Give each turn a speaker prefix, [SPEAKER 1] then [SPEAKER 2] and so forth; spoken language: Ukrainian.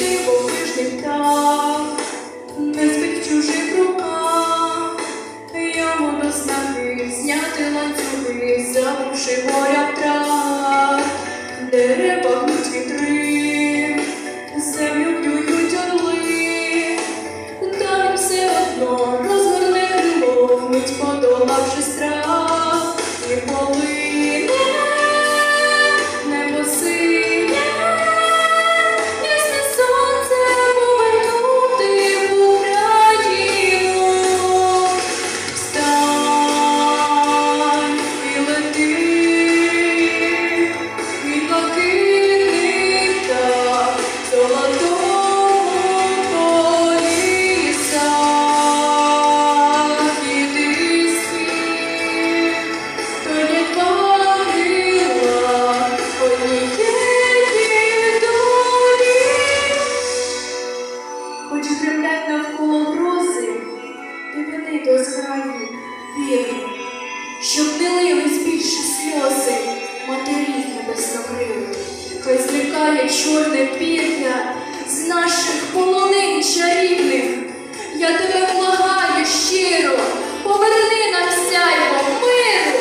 [SPEAKER 1] ти будеш не так, не спить чужих руках, йому до снаги зняти ланцюги, забувши моря трав, дерева. чорне пір'я з наших полонин чарівних. Я тебе благаю щиро, поверни нам сяйво миру.